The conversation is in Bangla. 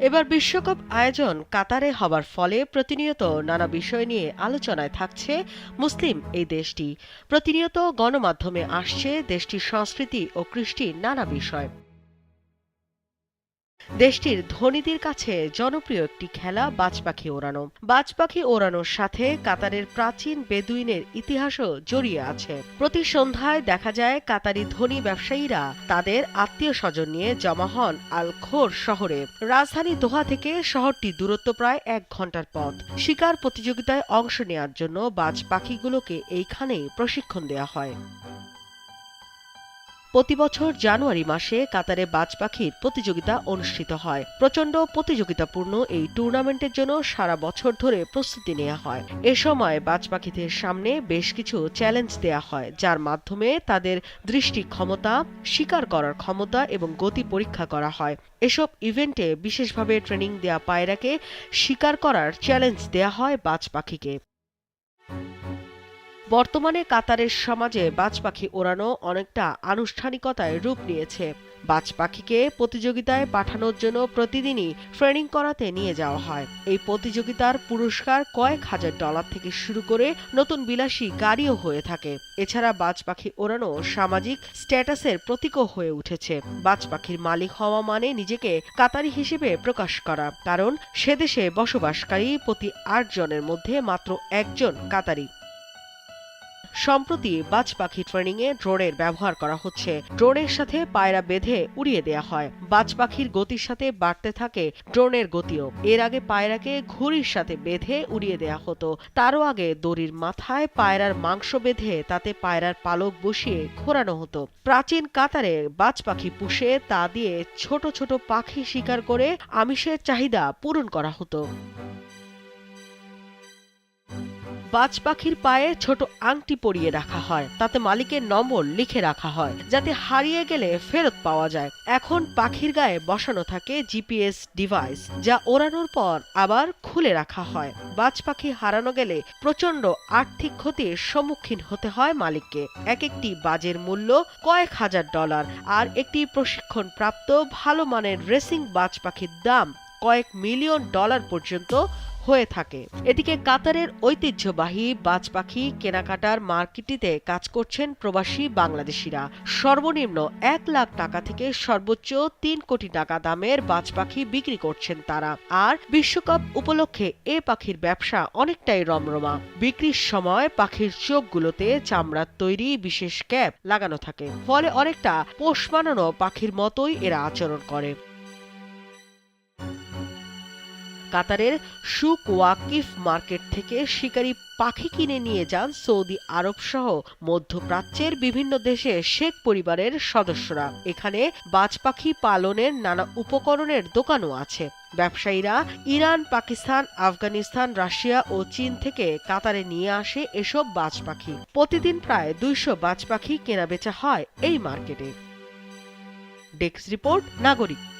এবার বিশ্বকাপ আয়োজন কাতারে হবার ফলে প্রতিনিয়ত নানা বিষয় নিয়ে আলোচনায় থাকছে মুসলিম এই দেশটি। প্রতিনিয়ত গণমাধ্যমে আসছে দেশটির সংস্কৃতি ও কৃষ্টির নানা বিষয়। দেশটির ধনীদের কাছে জনপ্রিয় একটি খেলা বাজপাখি ওড়ানো। বাজপাখি ওড়ানোর সাথে কাতারের প্রাচীন বেদুইনের ইতিহাসও জড়িয়ে আছে। প্রতি সন্ধ্যায় দেখা যায় কাতারি ধনী ব্যবসায়ীরা তাদের আত্মীয় স্বজন নিয়ে জমা হন আল খোর শহরে। রাজধানী দোহা থেকে শহরটি দূরত্ব প্রায় এক ঘণ্টার পথ। শিকার প্রতিযোগিতায় অংশ নেওয়ার জন্য বাজ পাখিগুলোকে এইখানেই প্রশিক্ষণ দেওয়া হয়। প্রতি বছর জানুয়ারি মাসে কাতারে বাজ পাখির প্রতিযোগিতা অনুষ্ঠিত হয়। প্রচণ্ড প্রতিযোগিতাপূর্ণ এই টুর্নামেন্টের জন্য সারা বছর ধরে প্রস্তুতি নেওয়া হয়। এ সময় বাজ পাখিদের সামনে বেশ কিছু চ্যালেঞ্জ দেয়া হয়, যার মাধ্যমে তাদের দৃষ্টি ক্ষমতা, শিকার করার ক্ষমতা এবং গতি পরীক্ষা করা হয়। এসব ইভেন্টে বিশেষভাবে ট্রেনিং দেয়া পায়রাকে শিকার করার চ্যালেঞ্জ দেয়া হয় বাজ পাখিকে। বর্তমানে কাতারের সমাজে বাজ পাখি ওড়ানো অনেকটা আনুষ্ঠানিকতায় রূপ নিয়েছে। বাজ পাখিকে প্রতিযোগিতায় পাঠানোর জন্য প্রতিদিনই ট্রেনিং করাতে নিয়ে যাওয়া হয়। এই প্রতিযোগিতার পুরস্কার কয়েক হাজার ডলার থেকে শুরু করে নতুন বিলাসী গাড়িও হয়ে থাকে। এছাড়া বাজ পাখি ওড়ানো সামাজিক স্ট্যাটাসের প্রতীকও হয়ে উঠেছে। বাজ পাখির মালিক হওয়া মানে নিজেকে কাতারি হিসেবে প্রকাশ করা। কারণ সে দেশে বসবাসকারী প্রতি আট জনের মধ্যে মাত্র একজন কাতারি। সম্প্রতি বাজ পাখি ট্রেনিং এ ড্রোনের ব্যবহার করা হচ্ছে। ড্রোনের সাথে পায়রা বেঁধে উড়িয়ে দেয়া হয়। বাজ পাখির গতির সাথে বাড়তে থাকে ড্রোনের গতিও। এর আগে পায়রাকে ঘুড়ির সাথে বেঁধে উড়িয়ে দেয়া হতো। তারও আগে দড়ির মাথায় পায়রার মাংস বেঁধে তাতে পায়রার পালক বসিয়ে ঘোরানো হতো। প্রাচীন কাতারে বাজ পাখি পুষে তা দিয়ে ছোট ছোট পাখি শিকার করে আমিষের চাহিদা পূরণ করা হতো। বাজ পাখির পায়ে ছোট আংটি পরিয়ে রাখা হয়। তাতে মালিকের নম্বর লিখে রাখা হয়, যাতে হারিয়ে গেলে ফেরত পাওয়া যায়। এখন পাখির গায়ে বসানো থাকে জিপিএস ডিভাইস, যা ওড়ানোর পর আবার খুলে রাখা হয়। বাজ পাখি হারানো গেলে প্রচণ্ড আর্থিক ক্ষতির সম্মুখীন হতে হয় মালিককে। এক একটি বাজের মূল্য কয়েক হাজার ডলার, আর একটি প্রশিক্ষণ প্রাপ্ত ভালো মানের রেসিং বাজ পাখির দাম কয়েক মিলিয়ন ডলার পর্যন্ত হয়ে থাকে। এদিকে কাতারের ঐতিহ্যবাহী বাজ পাখি কেনাকাটার মার্কেটিতে কাজ করছেন প্রবাসী বাংলাদেশিরা। সর্বনিম্ন এক লাখ টাকা থেকে সর্বোচ্চ তিন কোটি টাকা দামের বাজ পাখি বিক্রি করছেন তারা। আর বিশ্বকাপ উপলক্ষে এ পাখির ব্যবসা অনেকটাই রমরমা। বিক্রির সময় পাখির চোখগুলোতে চামড়ার তৈরি বিশেষ ক্যাপ লাগানো থাকে। ফলে অনেকটা পোষ মানানো পাখির মতোই এরা আচরণ করে। কাতারের সুক ওয়াকিফ মার্কেট থেকে শিকারী পাখি কিনে নিয়ে যান সৌদি আরব সহ মধ্যপ্রাচ্যের বিভিন্ন দেশে শেখ পরিবারের সদস্যরা। এখানে বাজ পাখি পালনের নানা উপকরণের দোকানও আছে। ব্যবসায়ীরা ইরান, পাকিস্তান, আফগানিস্তান, রাশিয়া ও চীন থেকে কাতারে নিয়ে আসে এসব বাজ পাখি। প্রতিদিন প্রায় দুইশো বাজ পাখি কেনাবেচা হয় এই মার্কেটে। ডেস্ক রিপোর্ট, নাগরিক।